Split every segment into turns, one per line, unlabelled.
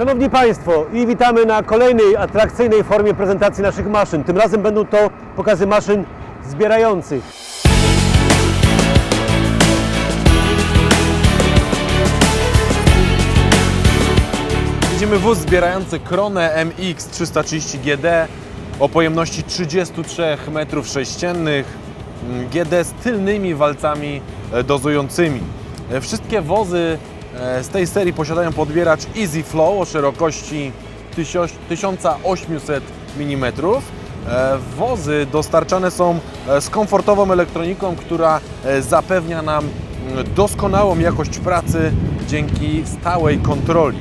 Szanowni Państwo, i witamy na kolejnej atrakcyjnej formie prezentacji naszych maszyn. Tym razem będą to pokazy maszyn zbierających.
Widzimy wóz zbierający Kronę MX 330 GD o pojemności 33 m3, GD z tylnymi walcami e, dozującymi. E, Wszystkie wozy z tej serii posiadają podbieracz Easy Flow o szerokości 1000 1800 mm. E, Wozy dostarczane są e, z komfortową elektroniką, która e, zapewnia nam mm, doskonałą jakość pracy dzięki stałej kontroli.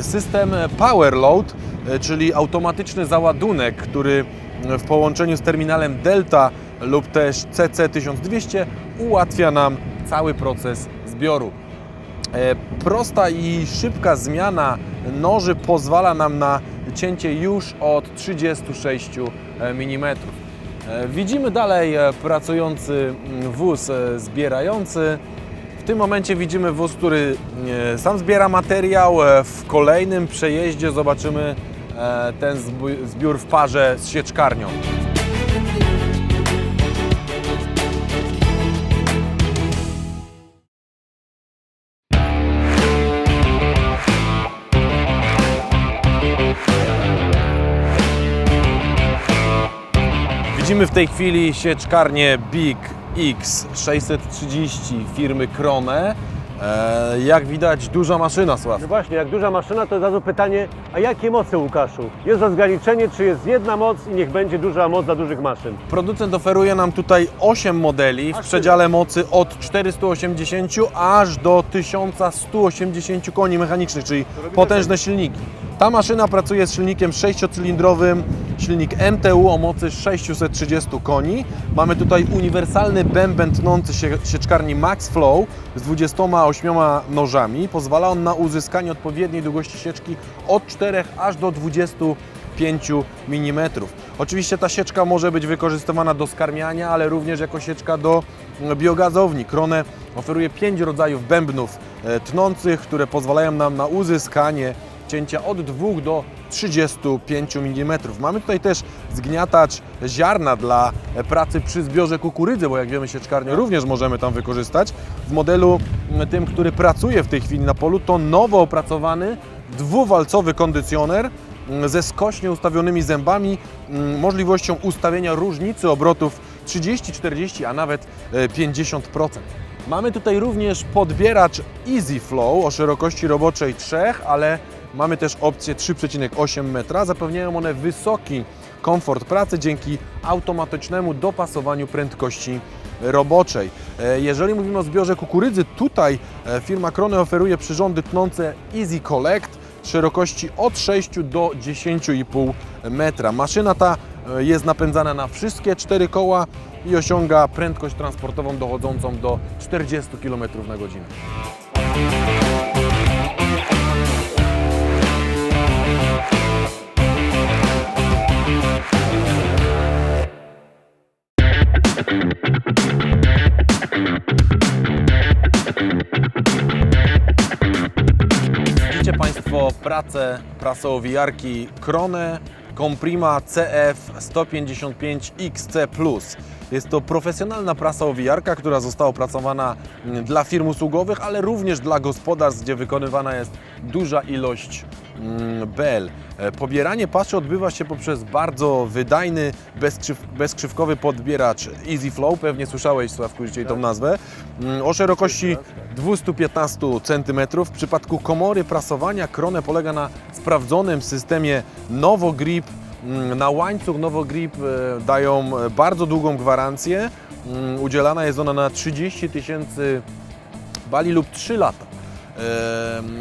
System Power Load, e, czyli automatyczny załadunek, który w połączeniu z terminalem Delta lub też CC1200 ułatwia nam cały proces zbioru. E, Prosta i szybka zmiana noży pozwala nam na cięcie już od 36 mm. Widzimy dalej e, pracujący mm, wóz e, zbierający. W tym momencie widzimy wóz, który e, sam zbiera materiał. E, W kolejnym przejeździe zobaczymy e, ten zbiór w parze z sieczkarnią. Widzimy w tej chwili sieczkarnię Big X630 firmy Krone. E, Jak widać duża maszyna, Sław.
No właśnie, jak duża maszyna, to od razu pytanie, a jakie moce Łukaszu? Jest rozgraniczenie, czy jest jedna moc i niech będzie duża moc dla dużych maszyn?
Producent oferuje nam tutaj 8 modeli w przedziale mocy od 480 aż do 1180 koni mechanicznych, czyli potężne silniki. Ta maszyna pracuje z silnikiem 6-cylindrowym, silnik MTU o mocy 630 koni. Mamy tutaj uniwersalny bęben tnący się sieczkarni MaxFlow z 28 nożami. Pozwala on na uzyskanie odpowiedniej długości sieczki od 4 aż do 20 5 mm. Oczywiście ta sieczka może być wykorzystywana do skarmiania, ale również jako sieczka do biogazowni. Krone oferuje 5 rodzajów bębnów e, tnących, które pozwalają nam na uzyskanie cięcia od 2 do 35 mm. Mamy tutaj też zgniatacz ziarna dla e, pracy przy zbiorze kukurydzy, bo jak wiemy sieczkarnię również możemy tam wykorzystać. W modelu mm, tym, który pracuje w tej chwili na polu, to nowo opracowany dwuwalcowy kondycjoner mm, ze skośnie ustawionymi zębami, mm, możliwością ustawienia różnicy obrotów 30, 40, a nawet e, 50%. Mamy tutaj również podbieracz Easy Flow o szerokości roboczej 3, ale mamy też opcję 3,8 metra. Zapewniają one wysoki komfort pracy dzięki automatycznemu dopasowaniu prędkości roboczej. E, Jeżeli mówimy o zbiorze kukurydzy, tutaj e, firma Krone oferuje przyrządy tnące Easy Collect szerokości od 6 do 10,5 metra. Maszyna ta e, jest napędzana na wszystkie cztery koła i osiąga prędkość transportową dochodzącą do 40 km na godzinę. Pracę prasowijarki Krone Comprima CF 155 XC+. Jest to profesjonalna prasa owijarka, która została opracowana mm, dla firm usługowych, ale również dla gospodarstw, gdzie wykonywana jest duża ilość mm, bel. E, Pobieranie paszy odbywa się poprzez bardzo wydajny, bezkrzyw, bezkrzywkowy podbieracz Easy Flow. Pewnie słyszałeś, Sławku, dzisiaj tą nazwę. Mm, O szerokości 215 cm. W przypadku komory prasowania Krone polega na sprawdzonym systemie Novogrip. Mm, Na łańcuch Novogrip e, dają bardzo długą gwarancję. Udzielana jest ona na 30 tysięcy bali lub 3 lata.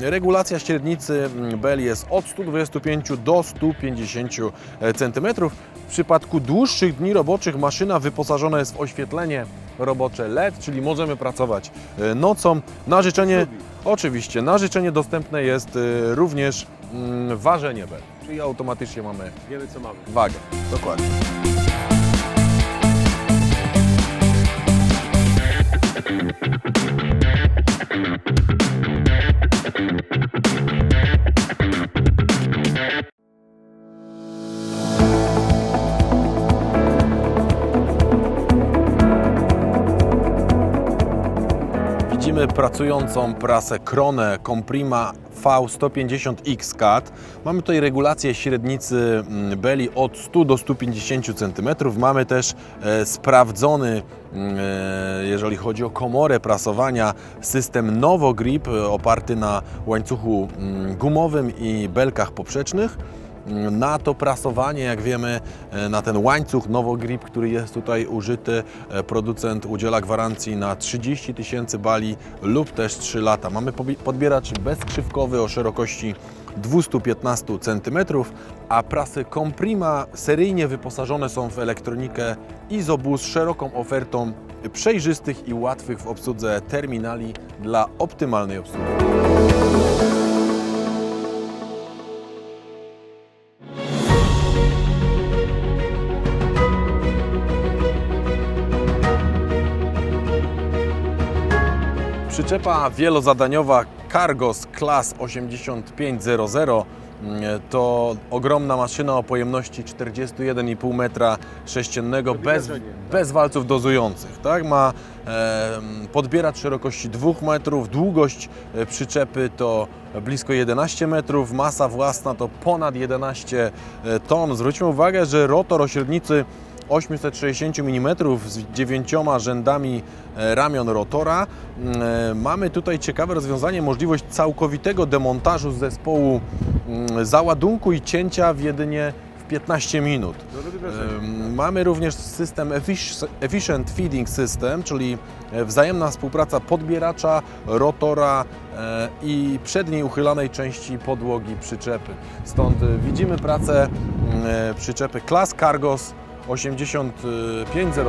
Regulacja średnicy bel jest od 125 do 150 cm. W przypadku dłuższych dni roboczych maszyna wyposażona jest w oświetlenie robocze LED, czyli możemy pracować e, nocą. Na życzenie, oczywiście, na życzenie dostępne jest e, również mm, ważenie bel, czyli automatycznie mamy
Wiemy co mamy.
wagę. Dokładnie. Widzimy pracującą prasę Krone Comprima V150X Cut. Mamy tutaj regulację średnicy mm, beli od 100 do 150 cm. Mamy też e, sprawdzony, mm, e, jeżeli chodzi o komorę prasowania, system Novogrip e, oparty na łańcuchu mm, gumowym i belkach poprzecznych. Na to prasowanie, jak wiemy, e, na ten łańcuch Novogrip, który jest tutaj użyty, e, producent udziela gwarancji na 30 tysięcy bali lub też 3 lata. Mamy podbieracz bezkrzywkowy o szerokości 215 cm, a prasy Comprima seryjnie wyposażone są w elektronikę Isobus z szeroką ofertą przejrzystych i łatwych w obsłudze terminali dla optymalnej obsługi. Przyczepa wielozadaniowa Cargos Class 8500 mm, to ogromna maszyna o pojemności 41,5 metra sześciennego bez, bez walców dozujących. Tak? Ma e, podbieracz szerokości 2 metrów, długość e, przyczepy to blisko 11 metrów, masa własna to ponad 11 ton. Zwróćmy uwagę, że rotor o średnicy 860 mm z dziewięcioma rzędami e, ramion rotora. Mm, e, Mamy tutaj ciekawe rozwiązanie, możliwość całkowitego demontażu zespołu mm, załadunku i cięcia w jedynie w 15 minut. Em, Mamy również system Effic- Efficient Feeding System, czyli e, wzajemna współpraca podbieracza, rotora i przedniej uchylanej części podłogi przyczepy. Stąd widzimy pracę mm, przyczepy Class Cargos 8500.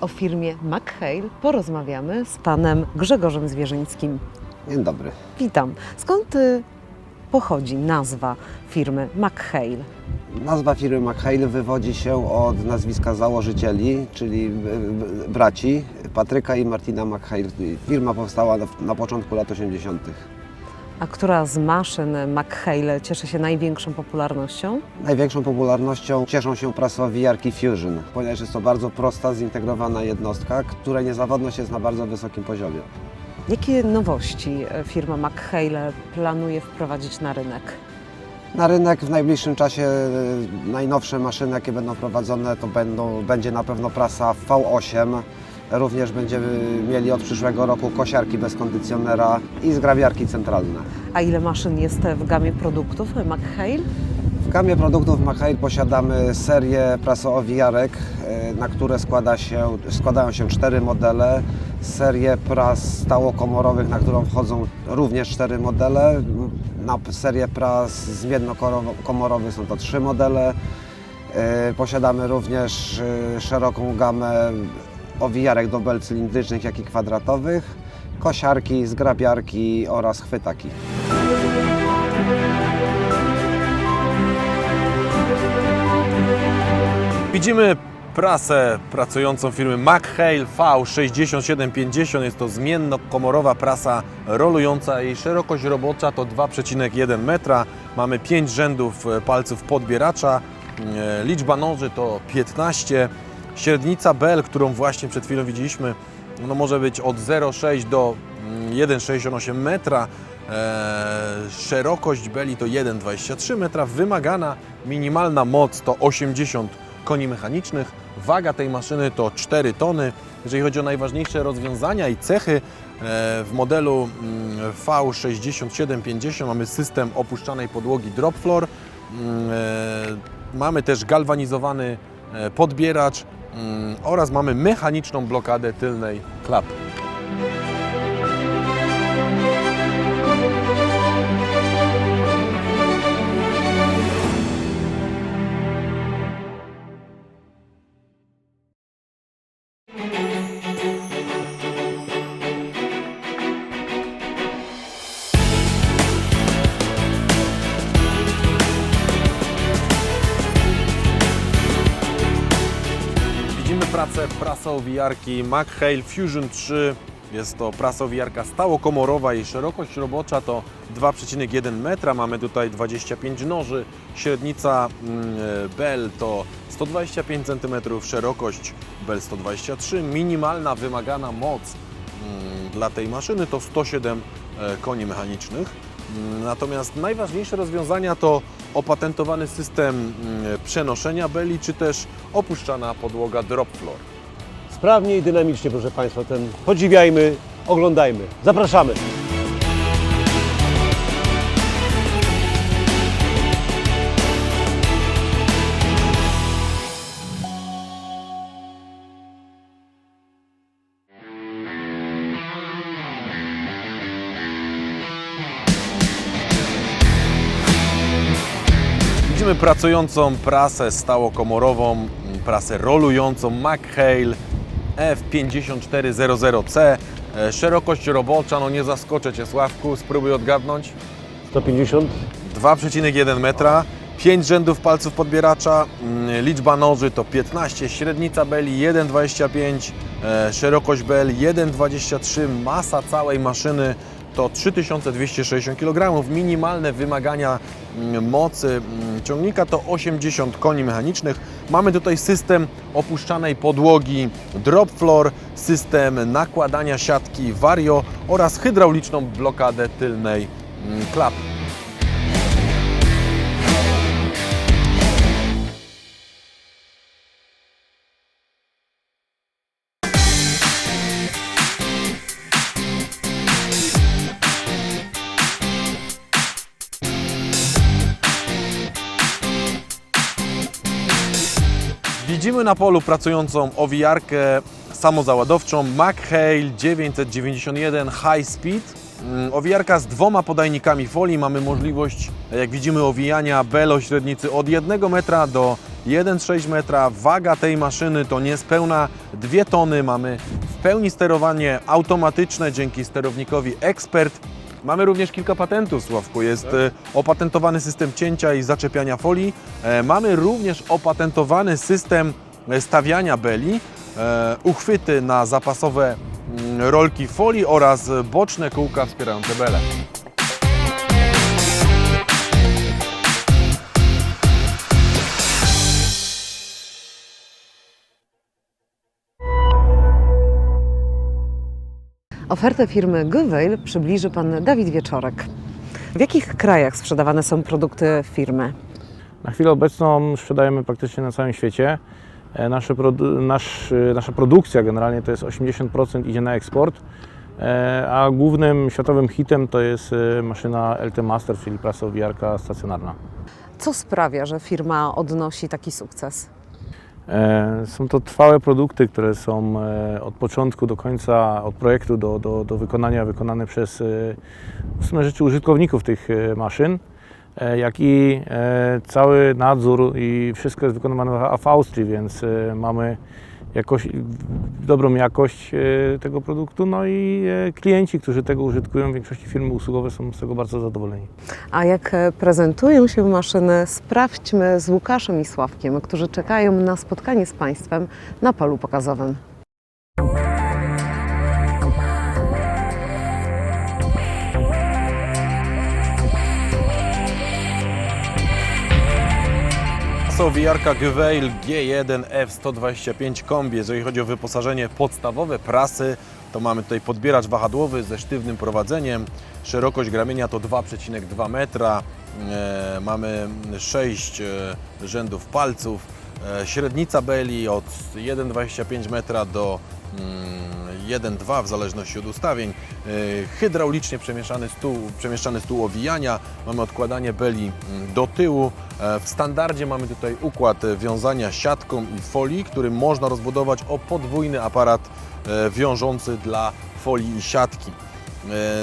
O firmie McHale porozmawiamy z panem Grzegorzem Zwierzyńskim.
Dzień dobry.
Witam. Skąd y, pochodzi nazwa firmy McHale?
Nazwa firmy McHale wywodzi się od nazwiska założycieli, czyli braci Patryka i Martina McHale. Firma powstała na, na początku lat 80.
A która z maszyn McHale cieszy się największą popularnością?
Największą popularnością cieszą się prasowijarki Fusion, ponieważ jest to bardzo prosta, zintegrowana jednostka, której niezawodność jest na bardzo wysokim poziomie.
Jakie nowości y, firma McHale planuje wprowadzić na rynek?
Na rynek w najbliższym czasie y, najnowsze maszyny, jakie będą prowadzone, to będą, będzie na pewno prasa V8. Również będziemy mieli od przyszłego roku kosiarki bez kondycjonera i zgrabiarki centralne.
A ile maszyn jest w gamie produktów McHale?
W gamie produktów McHale posiadamy serię prasoowijarek, y, na które składa się, składają się cztery modele. Serię pras stałokomorowych, na którą wchodzą również cztery modele. Na serię pras zmiennokomorowych są to trzy modele. Y, Posiadamy również y, szeroką gamę owijarek do bel cylindrycznych, jak i kwadratowych, kosiarki, zgrabiarki oraz chwytaki.
Widzimy prasę pracującą firmy McHale V6750. Jest to zmiennokomorowa prasa rolująca. Jej szerokość robocza to 2,1 metra. Mamy 5 rzędów e, palców podbieracza. E, Liczba noży to 15. Średnica bel, którą właśnie przed chwilą widzieliśmy, no może być od 0,6 do mm, 1,68 metra. E, szerokość beli to 1,23 metra. Wymagana minimalna moc to 80 koni mechanicznych. Waga tej maszyny to 4 tony. Jeżeli chodzi o najważniejsze rozwiązania i cechy, e, w modelu mm, V6750 mamy system opuszczanej podłogi drop floor. Mm, e, Mamy też galwanizowany e, podbieracz mm, oraz mamy mechaniczną blokadę tylnej klapy. Pracę prasowijarki McHale Fusion 3 Jest to prasowiarka stałokomorowa. Jej szerokość robocza to 2,1 metra. Mamy tutaj 25 noży. Średnica mm, bel to 125 cm, szerokość bel 123. Minimalna wymagana moc mm, dla tej maszyny to 107 e, koni mechanicznych. Natomiast najważniejsze rozwiązania to opatentowany system mm, przenoszenia beli, czy też opuszczana podłoga drop floor.
Sprawnie i dynamicznie, proszę Państwa, ten podziwiajmy, oglądajmy. Zapraszamy.
Pracującą prasę stałokomorową, prasę rolującą McHale F5400C. E, Szerokość robocza, no nie zaskoczę Cię Sławku, spróbuj odgadnąć.
150.
2,1 metra, 5 rzędów palców podbieracza, mm, liczba noży to 15, średnica beli 1,25, e, szerokość bel 1,23, masa całej maszyny to 3260 kg, minimalne wymagania mm, mocy mm, ciągnika to 80 koni mechanicznych. Mamy tutaj system opuszczanej podłogi drop floor, system nakładania siatki Vario oraz hydrauliczną blokadę tylnej mm, klapy. Widzimy na polu pracującą owijarkę samozaładowczą McHale 991 High Speed. Mm, Owijarka z dwoma podajnikami folii. Mamy możliwość, jak widzimy, owijania bel o średnicy od 1 metra do 1,6 metra. Waga tej maszyny to niespełna 2 tony. Mamy w pełni sterowanie automatyczne dzięki sterownikowi Expert. Mamy również kilka patentów, Sławku. Jest e, opatentowany system cięcia i zaczepiania folii. E, Mamy również opatentowany system e, stawiania beli, e, uchwyty na zapasowe mm, rolki folii oraz boczne kółka wspierające belę.
Ofertę firmy Goveil przybliży pan Dawid Wieczorek. W jakich krajach sprzedawane są produkty firmy?
Na chwilę obecną sprzedajemy praktycznie na całym świecie. E, Nasze produ- nasz, e, nasza produkcja generalnie to jest 80% idzie na eksport, e, a głównym światowym hitem to jest maszyna LT Master, czyli prasowiarka stacjonarna.
Co sprawia, że firma odnosi taki sukces?
E, Są to trwałe produkty, które są e, od początku do końca, od projektu do, do, do wykonania, wykonane przez e, w sumie rzeczy użytkowników tych maszyn, jak i cały nadzór i wszystko jest wykonywane w- Austrii, więc mamy jakoś, dobrą jakość e, tego produktu, no i e, klienci, którzy tego użytkują, w większości firmy usługowe są z tego bardzo zadowoleni.
A jak e, prezentują się maszyny, sprawdźmy z Łukaszem i Sławkiem, którzy czekają na spotkanie z Państwem na polu pokazowym.
Owijarka Gweil G1 F125 kombi. Jeżeli chodzi o wyposażenie podstawowe prasy, to mamy tutaj podbieracz wahadłowy ze sztywnym prowadzeniem. Szerokość gramienia to 2,2 metra. E, mamy 6 e, rzędów palców. E, średnica beli od 1,25 metra do mm, 1,2 w zależności od ustawień. E, Hydraulicznie przemieszczany stół, przemieszczany stół owijania. Mamy odkładanie beli mm, do tyłu. E, W standardzie mamy tutaj układ e, wiązania siatką i folii, który można rozbudować o podwójny aparat wiążący dla folii i siatki.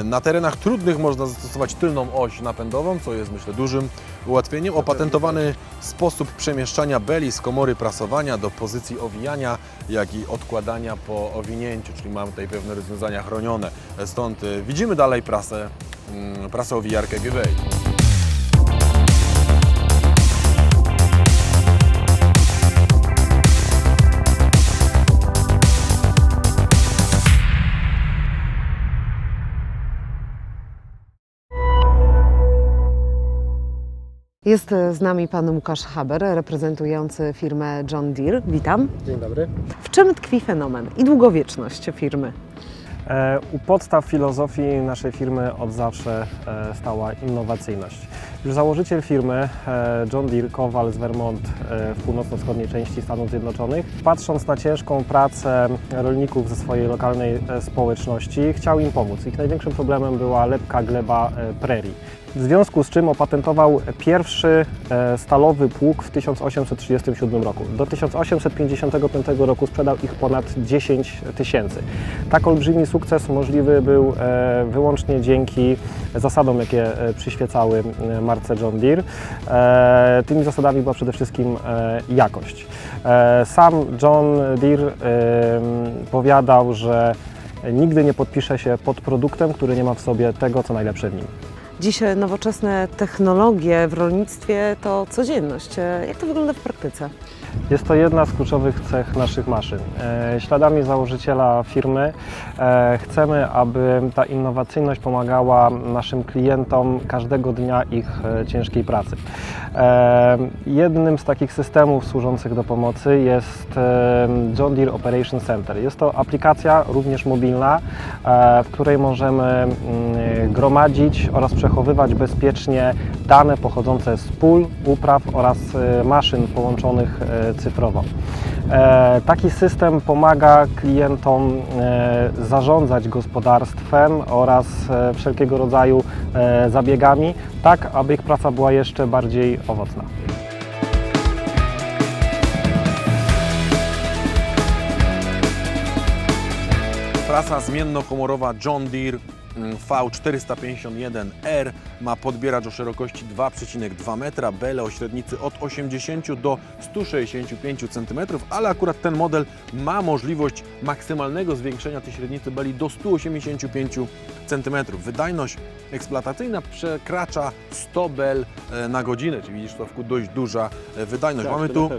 Na terenach trudnych można zastosować tylną oś napędową, co jest myślę dużym ułatwieniem. Opatentowany sposób przemieszczania beli z komory prasowania do pozycji owijania, jak i odkładania po owinięciu, czyli mamy tutaj pewne rozwiązania chronione. Stąd e, widzimy dalej prasę, mm, prasę owijarkę GWA.
Jest e, z nami pan Łukasz Haber, reprezentujący firmę John Deere. Witam.
Dzień dobry.
W czym tkwi fenomen i długowieczność firmy?
E, U podstaw filozofii naszej firmy od zawsze e, stała innowacyjność. Już założyciel firmy, e, John Deere Kowal z Vermont e, w północno-wschodniej części Stanów Zjednoczonych, patrząc na ciężką pracę rolników ze swojej lokalnej e, społeczności, chciał im pomóc. Ich największym problemem była lepka gleba prerii. W związku z czym opatentował pierwszy stalowy pług w 1837 roku. Do 1855 roku sprzedał ich ponad 10 tysięcy. Tak olbrzymi sukces możliwy był wyłącznie dzięki zasadom, jakie przyświecały e, marce John Deere. E, Tymi zasadami była przede wszystkim e, jakość. E, Sam John Deere powiadał, że nigdy nie podpisze się pod produktem, który nie ma w sobie tego, co najlepsze w nim.
Dziś nowoczesne technologie w rolnictwie to codzienność. Jak to wygląda w praktyce?
Jest to jedna z kluczowych cech naszych maszyn. E, Śladami założyciela firmy e, chcemy, aby ta innowacyjność pomagała naszym klientom każdego dnia ich e, ciężkiej pracy. Jednym z takich systemów służących do pomocy jest John Deere Operation Center. Jest to aplikacja również mobilna, w której możemy mm, gromadzić oraz przechowywać bezpiecznie dane pochodzące z pól, upraw oraz maszyn połączonych cyfrowo. E, Taki system pomaga klientom e, zarządzać gospodarstwem oraz e, wszelkiego rodzaju zabiegami, tak aby ich praca była jeszcze bardziej owocna.
Prasa zmiennokomorowa John Deere mm, V451R ma podbieracz o szerokości 2,2 metra, bele o średnicy od 80 do 165 cm, ale akurat ten model ma możliwość maksymalnego zwiększenia tej średnicy beli do 185 cm. Wydajność eksploatacyjna przekracza 100 bel e, na godzinę, czyli widzisz to dość duża e, wydajność. Mamy tu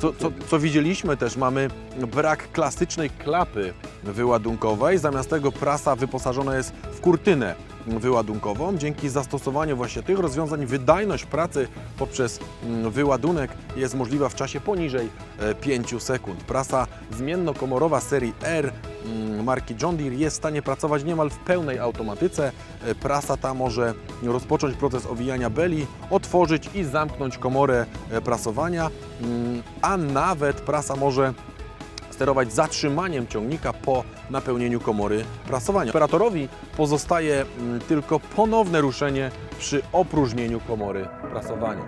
co, co, co widzieliśmy też, mamy brak klasycznej klapy wyładunkowej, zamiast tego prasa wyposażona jest w kurtynę wyładunkową. Dzięki zastosowaniu właśnie tych rozwiązań wydajność pracy poprzez mm, wyładunek jest możliwa w czasie poniżej e, 5 sekund. Prasa zmiennokomorowa serii R mm, marki John Deere jest w stanie pracować niemal w pełnej automatyce. E, Prasa ta może rozpocząć proces owijania beli, otworzyć i zamknąć komorę e, prasowania, mm, a nawet prasa może sterować zatrzymaniem ciągnika po napełnieniu komory prasowania. Operatorowi pozostaje mm, tylko ponowne ruszenie przy opróżnieniu komory prasowania.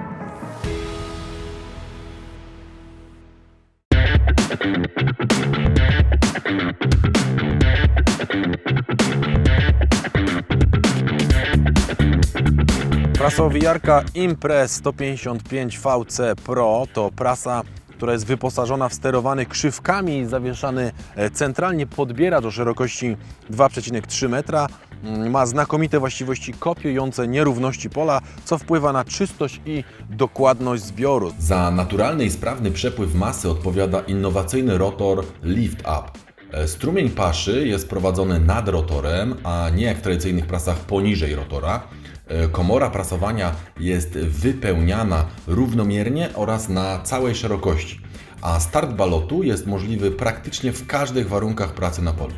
Prasowijarka Impress 155 VC Pro to prasa, która jest wyposażona w sterowany krzywkami zawieszany e, centralnie podbieracz o szerokości 2,3 metra. Mm, Ma znakomite właściwości kopiujące nierówności pola, co wpływa na czystość i dokładność zbioru.
Za naturalny i sprawny przepływ masy odpowiada innowacyjny rotor Lift Up. E, Strumień paszy jest prowadzony nad rotorem, a nie jak w tradycyjnych prasach poniżej rotora. E, Komora prasowania jest wypełniana równomiernie oraz na całej szerokości, a start balotu jest możliwy praktycznie w każdych warunkach pracy na polu.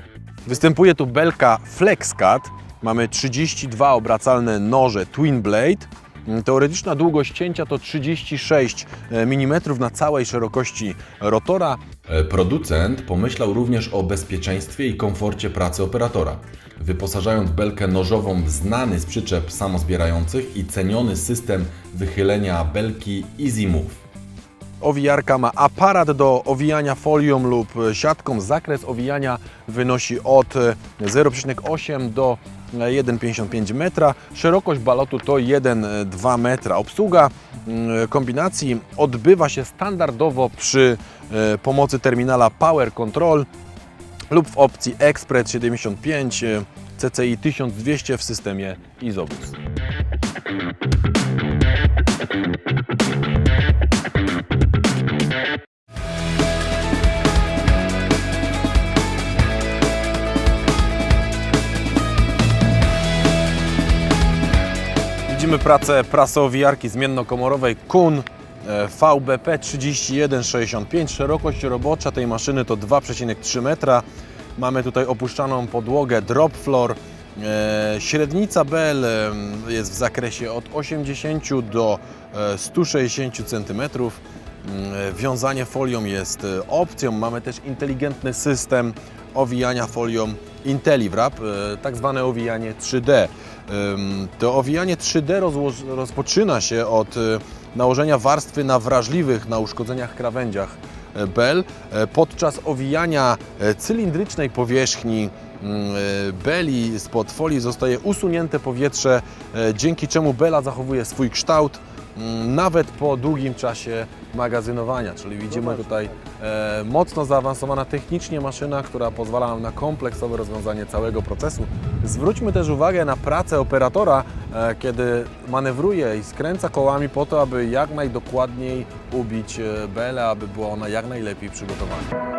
Występuje tu belka FlexCut. Mamy 32 obracalne noże Twin Blade. Mm, Teoretyczna długość cięcia to 36 mm na całej szerokości rotora.
E, Producent pomyślał również o bezpieczeństwie i komforcie pracy operatora, wyposażając belkę nożową w znany z przyczep samozbierających i ceniony system wychylenia belki Easy Move.
Owijarka ma aparat do owijania folią lub siatką. Zakres owijania wynosi od 0,8 do 1,55 metra. Szerokość balotu to 1,2 metra. Obsługa mm, kombinacji odbywa się standardowo przy e, pomocy terminala Power Control lub w opcji Express 75 e, CCI 1200 w systemie Isobus. Widzimy pracę prasowijarki zmiennokomorowej Kun VBP 3165. Szerokość robocza tej maszyny to 2,3 metra. Mamy tutaj opuszczaną podłogę drop floor. E, Średnica BL e, jest w zakresie od 80 do e, 160 cm. Mm, Wiązanie folią jest e, opcją. Mamy też inteligentny system owijania folią IntelliWrap, e, tak zwane owijanie 3D. To owijanie 3D rozłoż- rozpoczyna się od e, nałożenia warstwy na wrażliwych na uszkodzeniach krawędziach e, bel. E, Podczas owijania cylindrycznej powierzchni mm, beli spod folii zostaje usunięte powietrze, dzięki czemu bela zachowuje swój kształt mm, nawet po długim czasie magazynowania, czyli widzimy tutaj e, mocno zaawansowana technicznie maszyna, która pozwala nam na kompleksowe rozwiązanie całego procesu. Zwróćmy też uwagę na pracę operatora, e, kiedy manewruje i skręca kołami po to, aby jak najdokładniej ubić e, belę, aby była ona jak najlepiej przygotowana.